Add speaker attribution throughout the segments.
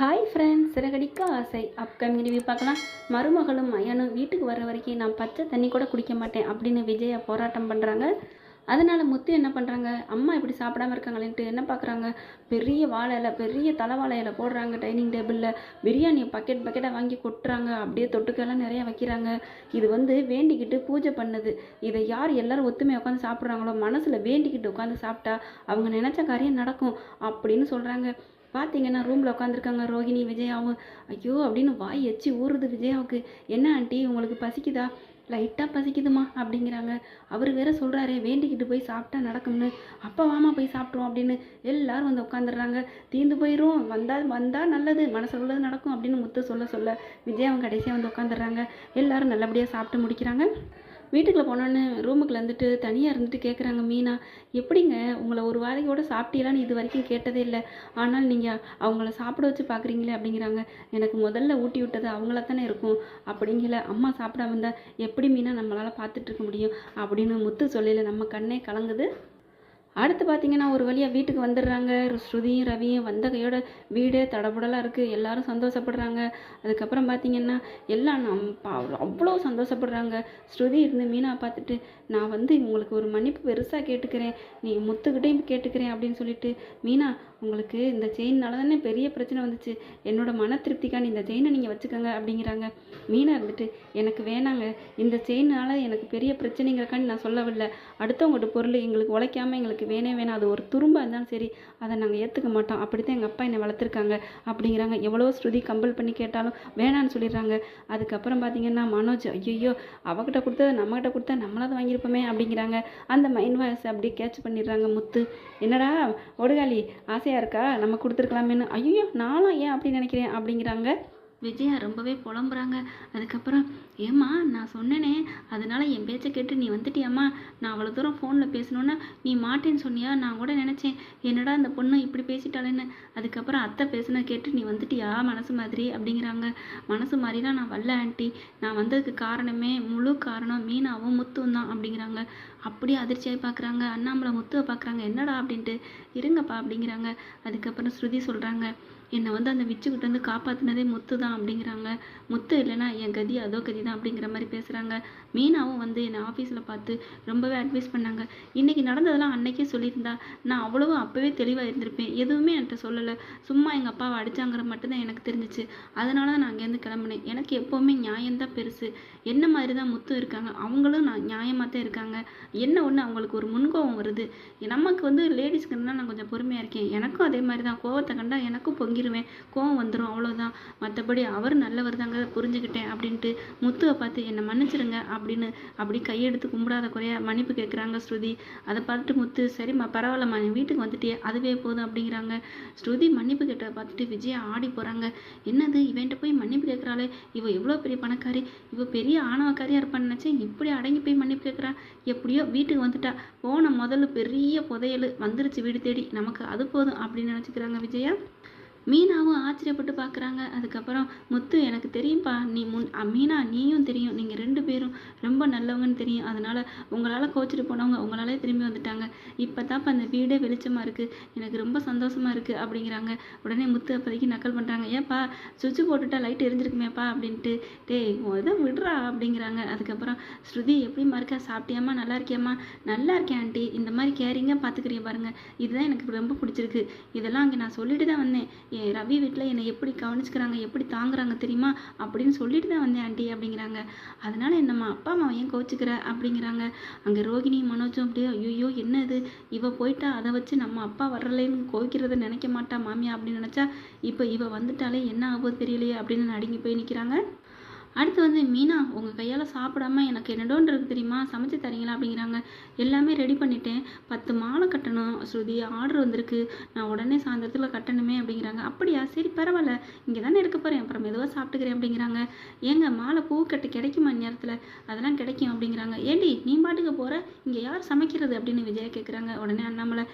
Speaker 1: Hi friends Siragadikka ஆசை. Upcoming review பார்க்கலாம். மருமகளும் மயனும் வீட்டுக்கு வர வரைக்கும் நான் பச்சை தண்ணி கூட குடிக்க மாட்டேன் அப்படின்னு விஜயா போராட்டம் பண்ணுறாங்க அதனால் முத்து என்ன பண்ணுறாங்க அம்மா இப்படி சாப்பிடாம இருக்காங்களேன்ட்டு என்ன பார்க்குறாங்க? பெரிய வாழை பெரிய தலைவாழை இலை போடுறாங்க டைனிங் டேபிளில் பிரியாணி பக்கெட் பக்கெட்டாக வாங்கி கொட்டுறாங்க. அப்படியே தொட்டுக்கெல்லாம் நிறையா வைக்கிறாங்க. இது வந்து வேண்டிக்கிட்டு பூஜை பண்ணுது. இதை யார் எல்லாரும் ஒத்துமையாக உட்காந்து சாப்பிட்றாங்களோ மனசில் வேண்டிக்கிட்டு உட்காந்து சாப்பிட்டா அவங்க நினச்ச காரியம் நடக்கும் அப்படின்னு சொல்கிறாங்க பார்த்தீங்கன்னா ரூமில் உட்காந்துருக்காங்க ரோகிணி விஜயாவும் ஐயோ அப்படின்னு வாய் எச்சி ஊறுது விஜயாவுக்கு. என்ன ஆண்டி உங்களுக்கு பசிக்குதா? லைட்டாக பசிக்குதுமா? அப்படிங்கிறாங்க. அவர் வேற சொல்கிறாரே வேண்டிக்கிட்டு போய் சாப்பிட்டா நடக்கும்னு. அப்போ வாமா போய் சாப்பிட்ருவோம் அப்படின்னு எல்லாரும் வந்து உட்காந்துடுறாங்க தீந்து போயிடும் வந்தால் வந்தால் நல்லது மனசில் உள்ளது நடக்கும் அப்படின்னு முத்து சொல்ல சொல்ல விஜயாவும் கடைசியாக வந்து உட்காந்துடுறாங்க எல்லாரும் நல்லபடியாக சாப்பிட்டு முடிக்கிறாங்க. வீட்டுக்குள்ளே போனோன்னு ரூமுக்குள்ள இருந்துட்டு தனியாக இருந்துட்டு கேட்குறாங்க மீனா எப்படிங்க? உங்களை ஒரு வாரியோட சாப்பிட்டீங்களான்னு இது வரைக்கும் கேட்டதே இல்லை. ஆனால் நீங்கள் அவங்கள சாப்பிட வச்சு பார்க்குறீங்களே அப்படிங்கிறாங்க. எனக்கு முதல்ல ஊட்டி விட்டது அவங்கள தானே இருக்கும். அப்படிங்கல அம்மா சாப்பிடாம இருந்தால் எப்படி மீனா நம்மளால் பார்த்துட்ருக்க முடியும்? அப்படின்னு முத்து சொல்லல நம்ம கண்ணே கலங்குது. அடுத்து பார்த்தீங்கன்னா ஒரு வழியாக வீட்டுக்கு வந்துடுறாங்க. ஸ்ருதியும் ரவியும் வந்த கையோட வீடே தடபுடலாக இருக்குது எல்லாரும் சந்தோஷப்படுறாங்க. அதுக்கப்புறம் பார்த்தீங்கன்னா எல்லாம் நம் பா- அவ்வளோ சந்தோஷப்படுறாங்க. ஸ்ருதி இருந்து மீனா பார்த்துட்டு நான் வந்து உங்களுக்கு ஒரு மன்னிப்பு பெருசாக கேட்டுக்கிறேன். நீ முத்துக்கிட்டையும் கேட்டுக்கிறேன் அப்படின்னு சொல்லிட்டு மீனா உங்களுக்கு இந்த செயின்னால தானே பெரிய பிரச்சனை வந்துச்சு. என்னோட மன திருப்திக்கான இந்த செயினை நீங்கள் வச்சுக்கோங்க அப்படிங்கிறாங்க. மீனா இருந்துட்டு எனக்கு வேணாங்க. இந்த செயினால எனக்கு பெரிய பிரச்சனைங்கிறக்காண்டி நான் சொல்லவில்லை. அடுத்தவங்கள்ட்ட பொருள் எங்களுக்கு உழைக்காமல் எங்களுக்கு வேணே வேணாம் அது ஒரு துரும்பாக இருந்தாலும் சரி அதை நாங்கள் ஏற்றுக்க மாட்டோம். அப்படி தான் எங்கள் அப்பா என்னை வளர்த்துருக்காங்க அப்படிங்கிறாங்க. எவ்வளோ ஸ்ருதி கம்பல் பண்ணி கேட்டாலும் வேணான்னு சொல்லிடுறாங்க. அதுக்கப்புறம் பார்த்தீங்கன்னா மனோஜ் ஐயோ அவகிட்ட கொடுத்தது நம்மகிட்ட கொடுத்தா நம்மளாவது வாங்கியிருப்போமே அப்படிங்கிறாங்க. அந்த மைண்ட் வாய்ஸ் அப்படியே கேட்ச் பண்ணிடுறாங்க முத்து. என்னடா ஒடுகாலி ஆசையாக இருக்கா? நம்ம கொடுத்துருக்கலாமேன்னு. ஐயோ நானும் ஏன் அப்படி நினைக்கிறேன் அப்படிங்கிறாங்க. விஜயா ரொம்பவே புலம்புறாங்க. அதுக்கப்புறம் ஏம்மா நான் சொன்னேனே அதனால என் பேச்சை கேட்டு நீ வந்துட்டியாம்மா? நான் அவ்வளோ தூரம் ஃபோனில் பேசணுன்னா நீ மாட்டேன்னு சொன்னியா? நான் கூட நினச்சேன் என்னடா அந்த பொண்ணு இப்படி பேசிட்டாளேன்னு. அதுக்கப்புறம் அத்தை பேசுனதை கேட்டு நீ வந்துட்டியா மனசு மாதிரி? அப்படிங்கிறாங்க. மனசு மாதிரிலாம் நான் வரல ஆண்டி. நான் வந்ததுக்கு காரணமே முழு காரணம் மீனாவும் முத்துவும் தான் அப்படிங்கிறாங்க. அப்படியே அதிர்ச்சியாகி பார்க்குறாங்க அண்ணாமலை முத்துவை பார்க்குறாங்க என்னடா? அப்படின்ட்டு இருங்கப்பா அப்படிங்கிறாங்க. அதுக்கப்புறம் ஸ்ருதி சொல்கிறாங்க என்னை வந்து அந்த விச்சுக்கிட்ட வந்து காப்பாற்றினதே முத்து தான் அப்படிங்கிறாங்க. முத்து இல்லைன்னா என் கதி அதோ கதி தான் அப்படிங்கிற மாதிரி பேசுகிறாங்க மீனாவும் வந்து என்னை ஆஃபீஸில் பார்த்து ரொம்பவே அட்வைஸ் பண்ணாங்க. இன்றைக்கி நடந்ததெல்லாம் அன்னைக்கே சொல்லியிருந்தா. நான் அவ்வளவு அப்போவே தெளிவாக இருந்திருப்பேன். எதுவுமே என்கிட்ட சொல்லலை. சும்மா எங்கள் அப்பாவை அடிச்சாங்கிற மட்டும்தான் எனக்கு தெரிஞ்சிச்சு. அதனால தான் நான் அங்கேருந்து கிளம்புனேன். எனக்கு எப்போவுமே நியாயம்தான் பெருசு. என்ன மாதிரி தான் முத்து இருக்காங்க? அவங்களும் நான் நியாயமாக தான் இருக்காங்க. என்ன ஒன்று அவங்களுக்கு ஒரு முன்கோபம் வருது. நமக்கு வந்து லேடிஸ்க்குன்னா நான் கொஞ்சம் பொறுமையாக இருக்கேன். எனக்கும் அதே மாதிரி தான் கோவத்தை கண்டா எனக்கும் பொங்கி வாங்கிடுவேன் கோவம் வந்துடும் அவ்வளோதான் மற்றபடி அவர் நல்லவர் தாங்க. புரிஞ்சுக்கிட்டேன் அப்படின்ட்டு முத்துவை பார்த்து என்னை மன்னிச்சிடுங்க அப்படின்னு அப்படி கையெடுத்து கும்பிடாத குறையா மன்னிப்பு கேட்குறாங்க ஸ்ருதி. அதை பார்த்துட்டு முத்து சரிம்மா பரவாயில்லம்மா என் வீட்டுக்கு வந்துட்டே அதுவே போதும் அப்படிங்கிறாங்க. ஸ்ருதி மன்னிப்பு கேட்டதை பார்த்துட்டு விஜயா ஆடி போகிறாங்க என்னது? இவன்ட்ட போய் மன்னிப்பு கேட்குறாளே இவ எவ்வளோ பெரிய பணக்காரி. இவ பெரிய ஆணவக்காரியாக இருப்பான்னு நினச்சேன். இப்படி அடங்கி போய் மன்னிப்பு கேட்குறா எப்படியோ வீட்டுக்கு வந்துட்டா. போன முதல்ல பெரிய புதையல் வந்துருச்சு. வீடு தேடி. நமக்கு அது போதும் அப்படின்னு நினச்சிக்கிறாங்க விஜயா. மீனாவும் ஆச்சரியப்பட்டு பார்க்குறாங்க. அதுக்கப்புறம் முத்து எனக்கு தெரியும்ப்பா நீ முன் மீனா நீயும் தெரியும். நீங்கள் ரெண்டு பேரும் ரொம்ப நல்லவங்கன்னு தெரியும். அதனால் உங்களால் கோச்சிட்டு போனவங்க உங்களாலே திரும்பி வந்துட்டாங்க. இப்போ தான்ப்பா அந்த வீடே வெளிச்சமாக இருக்குது எனக்கு ரொம்ப சந்தோஷமாக இருக்குது அப்படிங்கிறாங்க. உடனே முத்து அப்போதைக்கு நக்கல் பண்ணுறாங்க ஏப்பா சுவிட்ச் போட்டுட்டா லைட் எரிஞ்சிருக்குமேப்பா அப்படின்ட்டு. டேய் இதை விடுறா அப்படிங்கிறாங்க. அதுக்கப்புறம் ஸ்ருதி எப்படிம்மா இருக்கா? சாப்பிட்டியாம்மா? நல்லா இருக்கியாம்மா? நல்லா இருக்கேன் ஆண்டி. இந்த மாதிரி கேரிங்காக பார்த்துக்கிறீங்க பாருங்கள் இதுதான் எனக்கு ரொம்ப பிடிச்சிருக்கு. இதெல்லாம் அங்கே நான் சொல்லிட்டு தான் வந்தேன். என் ரவி வீட்டில் என்னை எப்படி கவனிச்சுக்கிறாங்க? எப்படி தாங்குறாங்க தெரியுமா? அப்படின்னு சொல்லிட்டு தான் வந்தேன் ஆண்டி அப்படிங்கிறாங்க. அதனால என்னம்மா அப்பா அவன் ஏன் கோச்சிக்கிற அப்படிங்கிறாங்க. அங்கே ரோகிணி மனோஜும் அப்படியே ஐயோ என்ன இது இவ போயிட்டா அதை வச்சு நம்ம அப்பா வரலேன்னு கோவிக்கிறத நினைக்க மாட்டா மாமியா அப்படின்னு நினச்சா இப்போ இவ வந்துட்டாலே என்ன ஆகுது தெரியலையே அப்படின்னு நடுங்கி போய் நிற்கிறாங்க அடுத்து வந்து மீனா உங்கள் கையால் சாப்பிடாம எனக்கு என்னடோன்னு இருக்கு தெரியுமா? சமைச்சு தரீங்களா? அப்படிங்கிறாங்க. எல்லாமே ரெடி பண்ணிட்டேன். பத்து மாலை கட்டணும். ஸ்ருதி ஆர்டர் வந்திருக்கு. நான் உடனே சாயந்தரத்தில் கட்டணுமே அப்படிங்கிறாங்க. அப்படியா? சரி பரவாயில்ல. இங்கே தானே இருக்க போகிறேன் அப்புறம் மெதுவாக சாப்பிட்டுக்கிறேன் அப்படிங்கிறாங்க. ஏங்க மாலை பூ கட்டு கிடைக்குமா நேரத்தில் அதெல்லாம் கிடைக்கும் அப்படிங்கிறாங்க. ஏண்டி நீ பாட்டுக்கு போகிற இங்கே யார் சமைக்கிறது? அப்படின்னு விஜயா கேட்குறாங்க உடனே அண்ணாமலை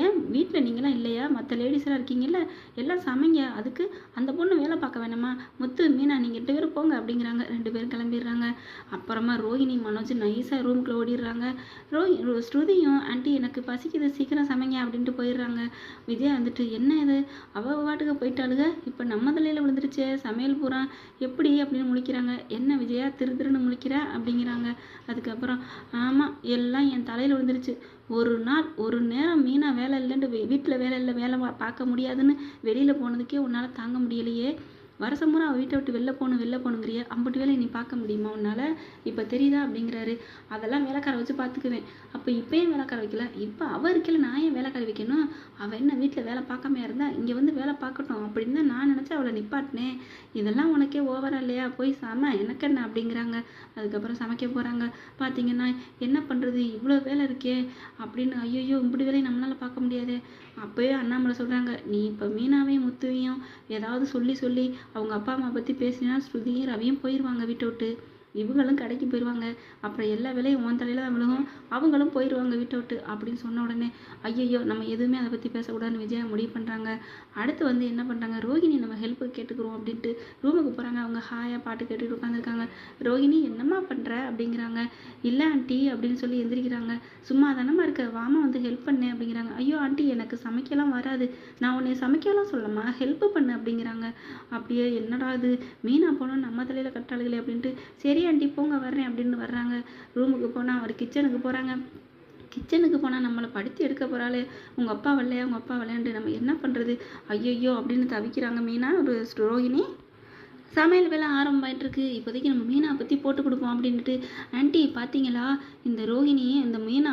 Speaker 1: ஏன்? வீட்டில் நீங்களாம் இல்லையா? மற்ற லேடிஸ்லாம் இருக்கீங்கல்ல. எல்லாம் சமைங்க. அதுக்கு அந்த பொண்ணு வேலை பார்க்க வேணாமா? முத்து மீனா நீங்கள் ரெண்டு பேரும் போங்க அப்படிங்கிறாங்க. அப்படிங்கிறாங்க ரெண்டு பேரும் கிளம்பிடுறாங்க. அப்புறமா ரோஹிணி மனோஜ் நைஸாக ரூம்குள்ளே ஓடிடுறாங்க. ரோஹி ரோ- ஸ்ருதியும் ஆண்டி எனக்கு பசிக்குது. சீக்கிரம் சமைங்க அப்படின்ட்டு போயிடுறாங்க. விஜயா வந்துட்டு என்ன இது? அவ பாட்டுக்கு போயிட்டாளுக? இப்போ நம்ம தலையில் விழுந்துருச்சே. சமையல் பூரா எப்படி? அப்படின்னு முழிக்கிறாங்க. என்ன விஜயா திரு திருன்னு முழிக்கிற? அப்படிங்கிறாங்க. அதுக்கப்புறம் ஆமாம் எல்லாம் என் தலையில் விழுந்துருச்சு. ஒரு நாள் ஒரு நேரம் மீனா வேலை இல்லைன்ட்டு வீட்டில் வேலை இல்லை வேலை பார்க்க முடியாதுன்னு வெளியில் போனதுக்கே உன்னால் தாங்க முடியலையே. வருஷம் பூரா அவள் வீட்டை விட்டு வெளில போகணும் வெளில போகணுங்கிறிய. அம்பட்டு வேலை நீ பார்க்க முடியுமா உன்னால்? இப்போ தெரியுதா அப்படிங்கிறாரு. அதெல்லாம் வேலைக்கார வச்சு பார்த்துக்குவேன். அப்போ இப்போயும் வேலைக்கார வைக்கல? இப்போ அவள் இருக்கல நான் ஏன் வேலைக்கார வைக்கணும்? அவள் என்ன வீட்டில் வேலை பார்க்காம இருந்தா இங்கே வந்து வேலை பார்க்கட்டும் அப்படின்னு தான் நான் நினச்சி அவளை நிப்பாட்டினேன். இதெல்லாம் உனக்கே ஓவரா இல்லையா? போய் சம எனக்கு என்ன அப்படிங்கிறாங்க. அதுக்கப்புறம் சமைக்க போகிறாங்க பார்த்தீங்கன்னா என்ன பண்ணுறது இவ்வளோ வேலை இருக்கே. அப்படின்னு ஐயோ இப்படி வேலையை நம்மளால் பார்க்க முடியாது. அப்போயே அண்ணாமலை சொல்கிறாங்க நீ இப்போ மீனாவையும் முத்துவையும் ஏதாவது சொல்லி சொல்லி அவங்க அப்பா அம்மா பற்றி பேசினா ஸ்ருதியும் ரவியும் போயிடுவாங்க விட்டு விட்டு. இவங்களும் கடைக்கு போயிடுவாங்க அப்புறம் எல்லா வேலையும் உன் தலையில தான் விழுகும். அவங்களும் போயிடுவாங்க வீட்டை விட்டு அப்படின்னு சொன்ன உடனே ஐயையோ நம்ம எதுவுமே அதை பற்றி பேசக்கூடாதுன்னு விஜயா முடிவு பண்ணுறாங்க அடுத்து வந்து என்ன பண்ணுறாங்க ரோகிணி நம்ம ஹெல்ப்பு கேட்டுக்கிறோம் அப்படின்ட்டு ரூமுக்கு போகிறாங்க அவங்க ஹாயாக பாட்டு கேட்டுட்டு உட்காந்துருக்காங்க ரோகிணி என்னம்மா பண்ணுற அப்படிங்கிறாங்க. இல்லை ஆண்டி அப்படின்னு சொல்லி எந்திரிக்கிறாங்க. சும்மா தானம்மா இருக்க? வாமா வந்து ஹெல்ப் பண்ணு அப்படிங்கிறாங்க. ஐயோ ஆண்டி எனக்கு சமைக்கலாம் வராது. நான் உன்னை சமைக்கலாம் சொல்லம்மா. ஹெல்ப் பண்ணு அப்படிங்கிறாங்க. அப்படியே என்னடா இது? மீனா போனோம் நம்ம தலையில் கட்டாளுகளே அப்படின்ட்டு சரி ஆண்டி போங்க வர்றேன் அப்படின்னு வர்றாங்க. ரூமுக்கு போனால் அவர் கிச்சனுக்கு போகிறாங்க கிச்சனுக்கு போனால் நம்மளை படுத்தி எடுக்க போகிறாள் உங்கள் அப்பா வரலையா? உங்கள் அப்பா விளையாண்டு நம்ம என்ன பண்ணுறது ஐயையோ அப்படின்னு தவிக்கிறாங்க. மீனா ஒரு ரோஹிணி சமையல் வேலை ஆரம்பமாயிட்டு இருக்கு இப்போதைக்கு நம்ம மீனா பற்றி போட்டு கொடுப்போம் அப்படின்ட்டு ஆண்டி பார்த்தீங்களா? இந்த ரோஹிணி இந்த மீனா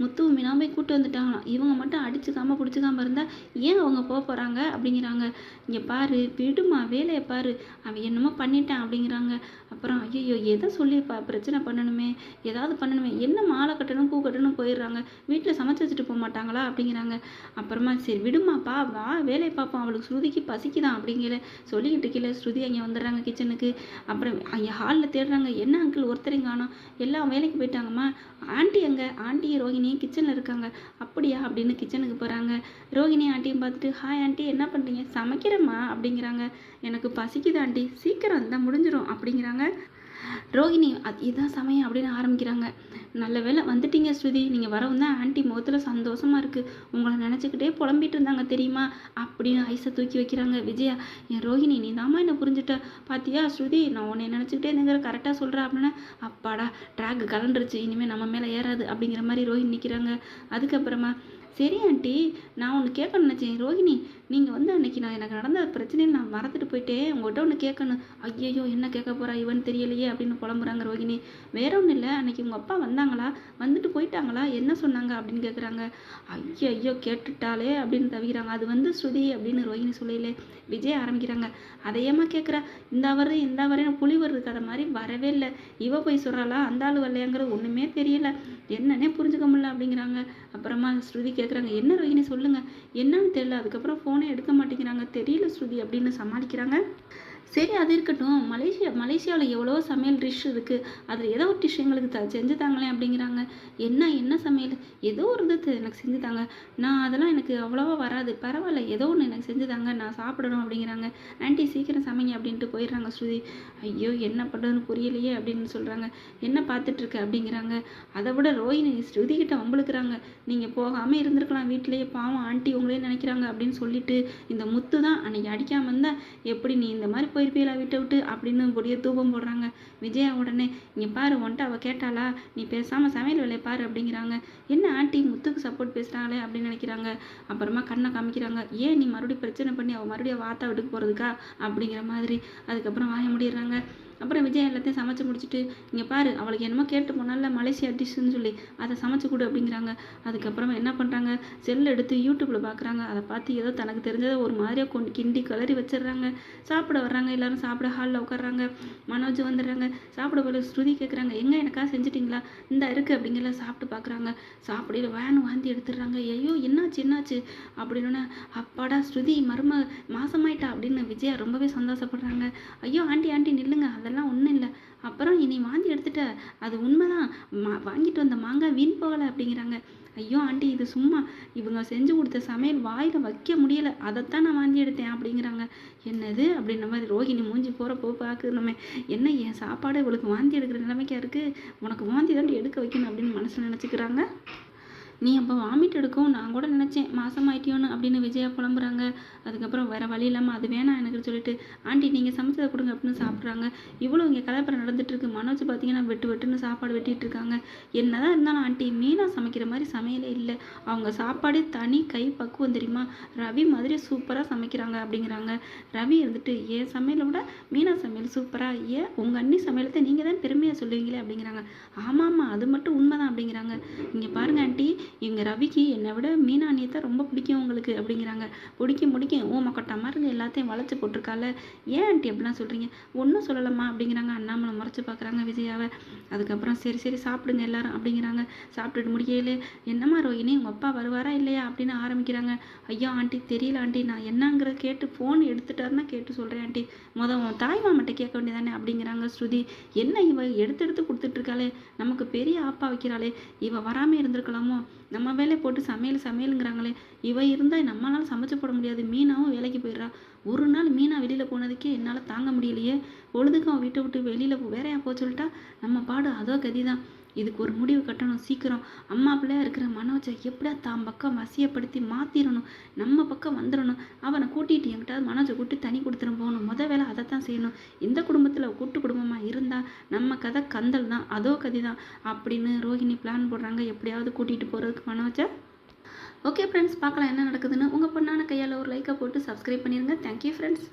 Speaker 1: முத்து மீனாவை கூட்டு வந்துட்டாங்களாம். இவங்க மட்டும் அடிச்சுக்காம பிடிச்சிக்காம இருந்தால் ஏன் அவங்க போக போகிறாங்க அப்படிங்கிறாங்க. இங்கே பாரு விடுமா வேலையை பாரு. அவன் என்னமோ பண்ணிட்டான் அப்படிங்கிறாங்க. அப்புறம் ஐயோ எதை சொல்லி ப பிரச்சனை பண்ணணுமே. ஏதாவது பண்ணணுமே. என்ன மாலை கட்டணும் பூ கட்டணும் போயிடுறாங்க. வீட்டில் சமைச்சு வச்சுட்டு போக மாட்டாங்களா அப்படிங்கிறாங்க. அப்புறமா சரி விடுமாப்பா வா வேலையை பார்ப்போம். அவளுக்கு ஸ்ருதிக்கு பசிக்குதான் அப்படிங்கிற சொல்லிக்கிட்டு கீழே ஸ்ருதி அங்கே வந்து வந்துடுறாங்க கிச்சனுக்கு அப்புறம் அங்கே ஹாலில் தேடுறாங்க. என்ன அங்கிள் ஒருத்தரையும் காணோம் எல்லாம் வேலைக்கு போயிட்டாங்கம்மா. ஆண்டி அங்கே ஆண்டி ரோஹிணி கிச்சனில் இருக்காங்க. அப்படியா? அப்படின்னு கிச்சனுக்கு போகிறாங்க ரோஹிணி ஆண்டியும் பார்த்துட்டு ஹாய் ஆண்டி என்ன பண்ணுறீங்க சமைக்கிறேம்மா அப்படிங்கிறாங்க. எனக்கு பசிக்குது ஆண்டி. சீக்கிரம் இருந்தால் முடிஞ்சிடும் அப்படிங்கிறாங்க. ரோஹிணி அது இதான் சமயம் அப்படின்னு ஆரம்பிக்கிறாங்க. நல்ல வேளை வந்துட்டீங்க ஸ்ருதி. நீங்கள் வரவும் தான் ஆண்டி முகத்தில் சந்தோஷமாக இருக்குது உங்களை நினச்சிக்கிட்டே புலம்பிட்டு இருந்தாங்க தெரியுமா? அப்படின்னு ஐஸை தூக்கி வைக்கிறாங்க. விஜயா என் ரோஹிணி நீ தாம்மா என்ன புரிஞ்சுட்ட? பாத்தியா ஸ்ருதி நான் உன்னை நினச்சிக்கிட்டே இருந்தேங்கிற கரெக்டாக சொல்கிறேன் அப்படின்னா. அப்பாடா ட்ராக் கலண்டுருச்சு. இனிமேல் நம்ம மேலே ஏறாது. அப்படிங்கிற மாதிரி ரோஹிணி நிற்கிறாங்க அதுக்கப்புறமா சரி ஆண்டி நான் ஒன்று கேட்க நினச்சேன். ரோஹிணி நீங்கள் வந்து அன்றைக்கி நான் எனக்கு நடந்த பிரச்சனையில் நான் மறந்துட்டு போயிட்டே உங்கள்கிட்ட ஒன்று கேட்கணும். ஐயையோ என்ன கேட்க போகிறா இவன் தெரியலையே அப்படின்னு புலம்புறாங்க ரோகிணி வேற ஒன்றும் இல்லை அன்னைக்கு உங்கள் அப்பா வந்தாங்களா? வந்துட்டு போயிட்டாங்களா? என்ன சொன்னாங்க அப்படின்னு கேட்குறாங்க ஐயோ ஐயோ கேட்டுட்டாலே அப்படின்னு தவிக்கிறாங்க. அது வந்து ஸ்ருதி அப்படின்னு ரோகிணி சொல்லையிலே விஜய் ஆரம்பிக்கிறாங்க. அதையேம்மா கேட்குறா இந்த வருது இந்த வரையும் புலி வருதுக்கு அதை மாதிரி வரவே இல்லை. இவ போய் சொல்கிறாளா அந்த ஆள் வரலையாங்கிறது ஒன்றுமே தெரியல. என்னன்னே புரிஞ்சுக்க முடியல அப்படிங்கிறாங்க. அப்புறமா ஸ்ருதி கேட்குறாங்க என்ன ரோகிணி சொல்லுங்கள் என்னன்னு தெரியல. அதுக்கப்புறம் ஃபோன் எடுக்க மாட்டேங்கிறாங்க தெரியல ஸ்ருதி அப்படின்னு சமாளிக்கிறாங்க. சரி அது இருக்கட்டும். மலேசியா மலேசியாவில் எவ்வளோ சமையல் டிஷ் இருக்குது அதில் ஏதோ ஒரு டிஷ் எங்களுக்கு த செஞ்சு தாங்களேன் அப்படிங்கிறாங்க. என்ன என்ன சமையல்? ஏதோ ஒரு இது எனக்கு செஞ்சு தாங்க நான் அதெல்லாம் எனக்கு அவ்வளோவா வராது. பரவாயில்ல ஏதோ ஒன்று எனக்கு செஞ்சு தாங்க நான் சாப்பிடணும் அப்படிங்கிறாங்க. ஆண்டி சீக்கிரம் சமைங்க அப்படின்ட்டு போயிடுறாங்க ஸ்ருதி. ஐயோ என்ன பண்ணுறதுன்னு புரியலையே அப்படின்னு சொல்கிறாங்க என்ன பார்த்துட்ருக்கு அப்படிங்கிறாங்க. அதை விட ரோஹிணி ஸ்ருதி கிட்ட வம்பளுக்குறாங்க நீங்கள் போகாமல் இருந்திருக்கலாம் வீட்டிலேயே. பாவம் ஆண்டி உங்களே நினைக்கிறாங்க அப்படின்னு சொல்லிட்டு இந்த முத்து தான் அன்னைக்கு அடிக்காமல் இருந்தால் எப்படி நீ இந்த மாதிரி போயிருப்பீங்களா விட்டு விட்டு அப்படின்னு பொடிய தூபம் போடுறாங்க. விஜயா உடனே இங்கே பாரு உன்ட்ட அவள் கேட்டாளா? நீ பேசாமல் சமையல் வேலையை பாரு அப்படிங்கிறாங்க. என்ன ஆண்டி முத்துக்கு சப்போர்ட் பேசுகிறாங்களே அப்படின்னு நினைக்கிறாங்க. அப்புறமா கண்ணை காமிக்கிறாங்க. ஏன் நீ மறுபடியும் பிரச்சனை பண்ணி அவள் மறுபடியும் வாத்தா வீட்டுக்கு போகிறதுக்கா அப்படிங்கிற மாதிரி. அதுக்கப்புறம் வாய முடிடுறாங்க. அப்புறம் விஜய் எல்லாத்தையும் சமைச்சு முடிச்சுட்டு இங்கே பாரு அவளுக்கு என்னமோ கேட்டு போனால மலேசியா டிஷ்ஷுன்னு சொல்லி அதை சமைச்சு கொடு அப்படிங்கிறாங்க. அதுக்கப்புறமா என்ன பண்ணுறாங்க செல் எடுத்து யூடியூப்பில் பார்க்குறாங்க அதை பார்த்து ஏதோ தனக்கு தெரிஞ்சதை ஒரு மாதிரியாக கொண்டு கிண்டி கிளறி வச்சிடுறாங்க. சாப்பிட வர்றாங்க. எல்லாரும் சாப்பிட ஹாலில் உட்காடுறாங்க மனோஜ் வந்துடுறாங்க. சாப்பிட போல ஸ்ருதி கேட்குறாங்க எங்கே எனக்கா செஞ்சிட்டிங்களா? இந்த இருக்குது அப்படிங்கிறத சாப்பிட்டு பார்க்குறாங்க சாப்பிடையில வேன் வாந்தி எடுத்துடுறாங்க. ஐயோ என்னாச்சு என்னாச்சு? அப்படின்னு அப்பாடா ஸ்ருதி மரும மாசமாயிட்டா அப்படின்னு விஜயா ரொம்பவே சந்தோஷப்படுறாங்க. ஐயோ ஆண்டி ஆண்டி நில்லுங்க. அதை அதெல்லாம் ஒன்றும் இல்லை. அப்புறம் இனி வாந்தி எடுத்துட்ட. அது உண்மைதான். மா வாங்கிட்டு வந்த மாங்காய் வீண் போகலை அப்படிங்கிறாங்க. ஐயோ ஆண்டி இது சும்மா. இவங்க செஞ்சு கொடுத்த சமையல் வாயில் வைக்க முடியலை. அதைத்தான் நான் வாந்தி எடுத்தேன் அப்படிங்கிறாங்க. என்னது? அப்படின்ன மாதிரி ரோஹிணி மூஞ்சி போகிறப்போ பார்க்கணுமே என்ன என் சாப்பாடு இவளுக்கு வாந்தி எடுக்கிற நிலைமைக்கா இருக்குது உனக்கு வாந்தி தான் எடுக்க வைக்கணும் அப்படின்னு மனசில் நினச்சிக்கிறாங்க. நீ அப்போ வாமிட் எடுக்கும் நான் கூட நினச்சேன். மாசமாயிட்டியோன்னு அப்படின்னு விஜயா புலம்புறாங்க. அதுக்கப்புறம் வேறு வழி இல்லாமல் அது வேணாம் எனக்கு சொல்லிட்டு ஆண்டி நீங்கள் சமைச்சதை கொடுங்க அப்படின்னு சாப்பிட்றாங்க. இவ்வளோ இங்கே கலப்பரம் நடந்துட்டு இருக்கு. மனோஜ் பார்த்தீங்கன்னா வெட்டு வெட்டுன்னு சாப்பாடு வெட்டிட்டு இருக்காங்க. என்னதான் இருந்தாலும் ஆண்டி மீனா சமைக்கிற மாதிரி சமையலே இல்லை. அவங்க சாப்பாடு தனி கை பக்குவம் தெரியுமா? ரவி மாதிரி சூப்பராக சமைக்கிறாங்க அப்படிங்கிறாங்க. ரவி இருந்துட்டு ஏன் சமையலை விட மீனா சமையல் சூப்பராக ஏன் உங்கள் அண்ணி சமையலத்தை நீங்கள் தான் பெருமையாக சொல்லுவீங்களே? அப்படிங்கிறாங்க. ஆமாம் ஆமாம் அது மட்டும் உண்மைதான் அப்படிங்கிறாங்க. இங்கே பாருங்க ஆண்டி. இவங்க ரவிக்கு என்னை விட மீனா தான் ரொம்ப பிடிக்கும் உங்களுக்கு அப்படிங்கிறாங்க. பிடிக்கும் பிடிக்கும் ஓ மக்கட்டா மாதிரி எல்லாத்தையும் வளைச்சு போட்டிருக்கால ஏன் ஆண்டி அப்படிலாம் சொல்கிறீங்க ஒன்றும் சொல்லலாமா அப்படிங்கிறாங்க. அண்ணாமலை முறைச்சி பார்க்குறாங்க விஜயாவை. அதுக்கப்புறம் சரி சரி சாப்பிடுங்க எல்லாரும் அப்படிங்கிறாங்க. சாப்பிட்டுட்டு முடியல என்னம்மா ரோஹினி உங்கள் அப்பா வருவாரா இல்லையா அப்படின்னு ஆரம்பிக்கிறாங்க. ஐயோ ஆண்டி தெரியல ஆண்டி நான் என்னங்கிற கேட்டு ஃபோன் எடுத்துட்டாருன்னா கேட்டு சொல்கிறேன் ஆண்டி. மொதல் உன் தாய் மாமட்ட கேட்க வேண்டியதானே அப்படிங்கிறாங்க ஸ்ருதி. என்ன இவ எடுத்து எடுத்து கொடுத்துட்ருக்காளே நமக்கு பெரிய ஆப்பா வைக்கிறாளே. இவ வராமல் இருந்திருக்கலாமோ? நம்ம வேலையை போட்டு சமையல் சமையலுங்கிறாங்களே. இவ இருந்தால் நம்மளால் சமைச்சு போட முடியாது. மீனாவும் வேலைக்கு போயிடுறா. ஒரு நாள் மீனா வெளியில் போனதுக்கே என்னால் தாங்க முடியலையே. பொழுதுக்கும் அவன் வீட்டை விட்டு வெளியில் வேறையா போக சொல்லிட்டா. நம்ம பாடு அதோ கதி தான் இதுக்கு ஒரு முடிவு கட்டணும் சீக்கிரம். அம்மா பிள்ளையா இருக்கிற மனோஜை எப்படியா தான் பக்கம் வசியப்படுத்தி மாற்றிடணும் நம்ம பக்கம் வந்துடணும் அவனை கூட்டிகிட்டு என்கிட்ட மனோஜை கூட்டி தனி கொடுத்துரும் போகணும். முத வேலை அதை தான் செய்யணும். இந்த குடும்பத்தில் கூட்டு குடும்பமாக இருந்தால் நம்ம கதை கந்தல் தான் அதோ கதி தான் அப்படின்னு ரோஹிணி பிளான் போடுறாங்க. எப்படியாவது கூட்டிகிட்டு போகிறதுக்கு மனோஜை. ஓகே ஃப்ரெண்ட்ஸ் பார்க்கலாம் என்ன நடக்குதுன்னு. உங்கள் பொண்ணான கையால் ஒரு லைக்கை போட்டு சப்ஸ்கிரைப் பண்ணிடுங்க தேங்க்யூ ஃப்ரெண்ட்ஸ்